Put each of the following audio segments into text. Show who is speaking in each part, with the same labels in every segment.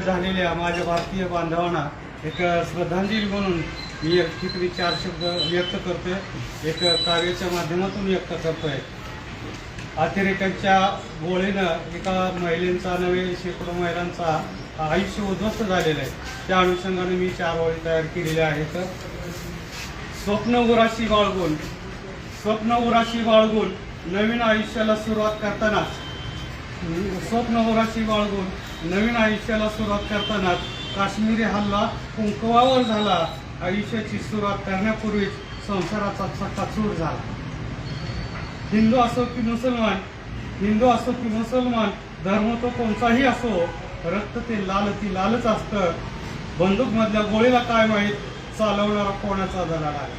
Speaker 1: झालेल्या माझ्या भारतीय बांधवांना एक श्रद्धांजली म्हणून मी एक ठिकाणी चार शब्द व्यक्त करतोय. एक काव्याच्या माध्यमातून व्यक्त करतोय. अतिरेक्यांच्या गोळीनं एका महिलेचा नव्हे शेकडो महिलांचा आयुष्य उद्ध्वस्त झालेलं आहे. त्या अनुषंगाने मी चार ओळी तयार केलेल्या आहेत. स्वप्न उराशी बाळगून स्वप्न उराशी बाळगून नवीन आयुष्याला सुरुवात करतानाच स्वप्न उराशी बाळगून नवीन आयुष्याला सुरुवात करतानाच काश्मीरी हल्ला कुंकवावर झाला. आयुष्याची सुरुवात करण्यापूर्वीच संसाराचा चक्काचूर झाला. हिंदू असो की मुसलमान हिंदू असो की मुसलमान धर्म तो कोणताही असो रक्त ते लाल ती लालच असतं. बंदूक मधल्या गोळीला काय माहीत चालवणारा कोणाचा दरार आहे?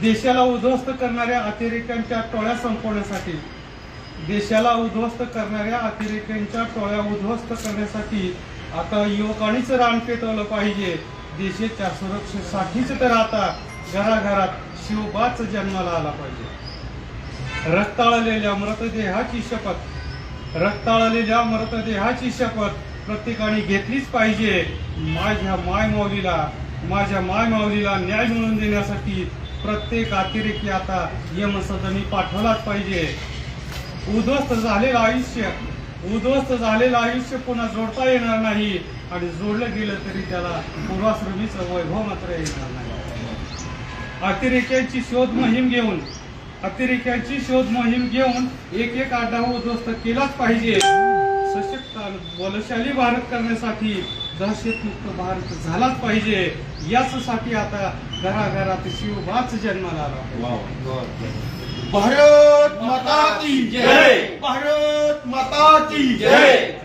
Speaker 1: देशाला उद्ध्वस्त करणाऱ्या अतिरेक्यांच्या टोळ्या संपवण्यासाठी देशाला उद्ध्वस्त करणाऱ्या अतिरेक्यांच्या टोळ्या उद्ध्वस्त करण्यासाठी आता युवकांनीच रान पेटवलं पाहिजे. देशाच्या सुरक्षेसाठीच तर आता घराघरात शिवबाच जन्माला आला पाहिजे. रक्ताळलेल्या मृतदेहाची शपथ रक्ताळलेल्या मृतदेहाची शपथ प्रत्येकाने घेतलीच पाहिजे. माझ्या माय माऊलीला माझ्या माय माऊलीला न्याय मिळवून देण्यासाठी प्रत्येक अतिरेकी आता यमसदनी पाठवलाच पाहिजे. उद्ध्वस्त झालेलं आयुष्य उद्ध्वस्त झालेलं आयुष्य पुन्हा जोडता येणार नाही आणि जोडलं गेलं तरी त्याला पूर्वाश्रमीचं वैभव हो मात्र येणार नाही. अतिरेक्यांची शोध मोहीम घेऊन अतिरेक्यांची शोध मोहीम घेऊन एक एक आढावा उद्ध्वस्त केलाच पाहिजे. सशक्त आणि बलशाली भारत करण्यासाठी दहशतमुक्त भारत झालाच पाहिजे. याचसाठी आता घराघरात शिवबाच जन्माला आला.
Speaker 2: भारत माता की जय. भारत माता की जय.